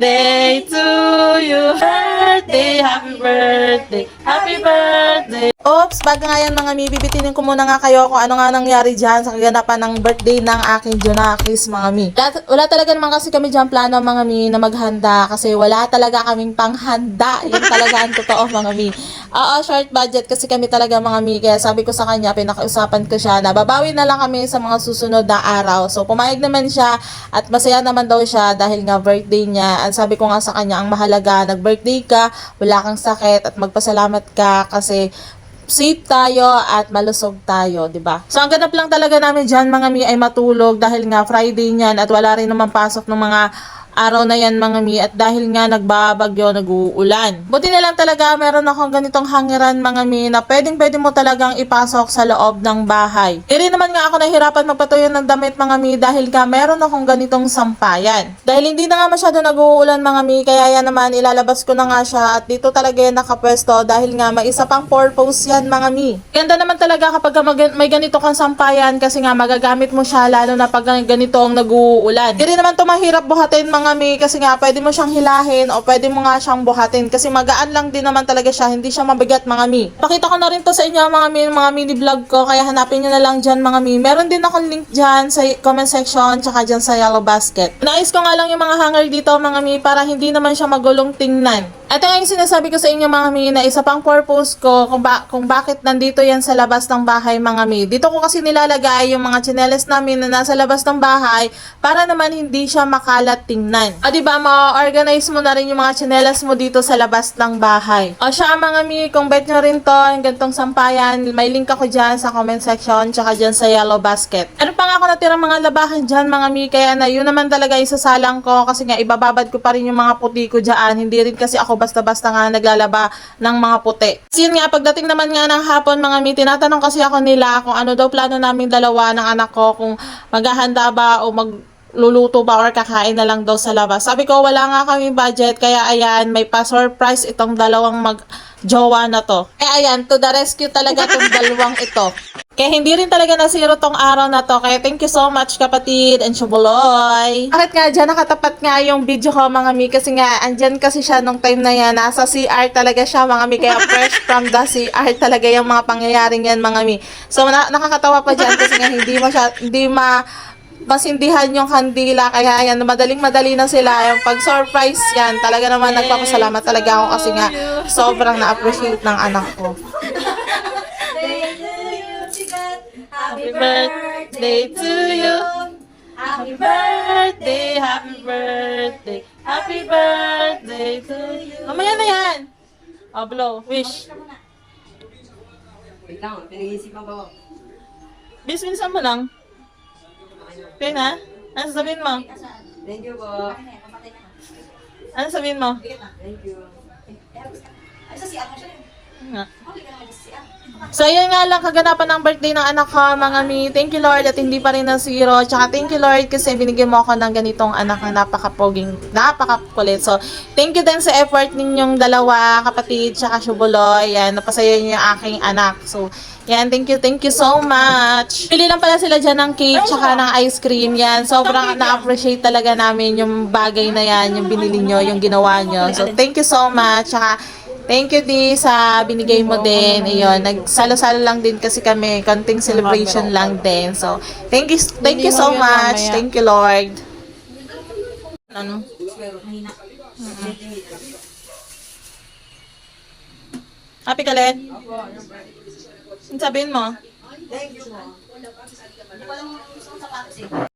birthday to you. Birthday, happy birthday, happy birthday. Oops, bago nga yan mga mi, bibitinin ko muna nga kayo kung ano nga nangyari dyan sa kaganapan ng birthday ng aking Junakis mga mi. Wala, wala talaga naman kasi kami dyan plano mga mi na maghanda kasi wala talaga kaming panghanda. Yun talaga ang totoo mga mi. Oo, short budget kasi kami talaga mga mi. Kaya sabi ko sa kanya, pinakausapan ko siya na babawi na lang kami sa mga susunod na araw. So pumayag naman siya at masaya naman daw siya dahil nga birthday niya. At sabi ko nga sa kanya, ang mahalaga, nag-birthday ka, wala kang sakit at magpasalamat ka kasi safe tayo at malusog tayo, 'di ba? So ang ganap lang talaga namin diyan mga mi ay matulog dahil nga Friday niyan at wala rin naman pasok ng mga araw na yan mga mi at dahil nga nagbabagyo, nag-uulan. Buti na lang talaga meron akong ganitong hangiran mga mi na pwedeng pwede mo talagang ipasok sa loob ng bahay. Hindi rin naman nga ako nahirapan magpatuyo ng damit mga mi dahil nga meron akong ganitong sampayan. Dahil hindi na nga masyado nag-uulan mga mi kaya yan naman ilalabas ko na nga siya at dito talaga yan nakapwesto dahil nga may isa pang purpose yan mga mi. Ganda naman talaga kapag may ganito kang sampayan kasi nga magagamit mo siya lalo na pag ganitong nag-uulan. Hindi rin naman to mahirap buhatin mga mi kasi nga pwede mo siyang hilahin o pwede mo nga siyang buhatin kasi magaan lang din naman talaga siya hindi siya mabigat mga mi. Pakita ko na rin to sa inyo mga mi mga mini vlog ko kaya hanapin nyo na lang dyan mga mi. Meron din akong link dyan sa comment section tsaka dyan sa yellow basket. Nais ko nga lang yung mga hanger dito mga mi para hindi naman siya magulong tingnan. Ito nga yung sinasabi ko sa inyo mga mi na isa pang purpose ko kung, ba- kung bakit nandito yan sa labas ng bahay mga mi. Dito ko kasi nilalagay yung mga tsinelas namin na nasa labas ng bahay para naman hindi siya makalat tingnan. O diba, ma-organize mo na rin yung mga tsinelas mo dito sa labas ng bahay. O siya mga mi, kung bet nyo rin to, yung gantong sampayan, may link ako dyan sa comment section tsaka dyan sa yellow basket. Ano pa nga ako natirang mga labahan dyan mga mi, kaya na yun naman talaga isasalang ko kasi nga ibababad ko pa rin yung mga puti ko dyan. Hindi rin kasi ako basta-basta nga naglalaba ng mga puti. Kasi yun nga, pagdating naman nga ng hapon mga mi, tinatanong kasi ako nila kung ano daw plano naming dalawa ng anak ko, kung maghahanda ba o mag luluto ba or kakain na lang daw sa labas. Sabi ko, wala nga kami budget, kaya ayan, may pa-surprise itong dalawang mag-jowa na to. Eh ayan, to the rescue talaga itong dalawang ito. Kaya hindi rin talaga nasiro tong araw na to. Kaya thank you so much kapatid and Chubuloy. Bakit nga dyan nakatapat nga yung video ko mga mi kasi nga andyan kasi siya nung time na yan. Nasa CR talaga siya mga mi. Kaya fresh from the CR talaga yung mga pangyayaring yan mga mi. So na- nakakatawa pa dyan kasi nga hindi mo siya, hindi ma masindihan yung kandila kaya yan madaling madali na sila yung pag surprise yan talaga naman nagpapasalamat talaga ako kasi nga sobrang na-appreciate ng anak ko Happy birthday to you. Happy birthday, happy birthday, happy birthday to you. Mamaya na yan. Oh, blow. Wish. Wait lang, pinag-iisipan ko. Bisminsan mo lang. Okay na? Ano sabihin mo? Thank you po. Ano sabihin mo? Thank you. Nga. So, yun nga lang kaganapan ng birthday ng anak ko, mga mi. Thank you, Lord, at hindi pa rin na zero. Tsaka, thank you, Lord, kasi binigyan mo ako ng ganitong anak na napakapoging, napakakulit. So, thank you din sa effort ninyong dalawa, kapatid, tsaka Shubuloy. Yan, napasaya niyo yung aking anak. So, yan, thank you, thank you so much. Pili lang pala sila dyan ng cake, tsaka ng ice cream. Yan, sobrang na-appreciate talaga namin yung bagay na yan, yung binili nyo, yung ginawa nyo. So, thank you so much. Tsaka, Thank you, Di, sa binigay mo din. Ayun, nagsalo-salo lang din kasi kami. Konting celebration lang din. So, thank you, thank you so much. Thank you, Lord. Ano? Happy ka, Len? Ano sabihin mo? Thank you.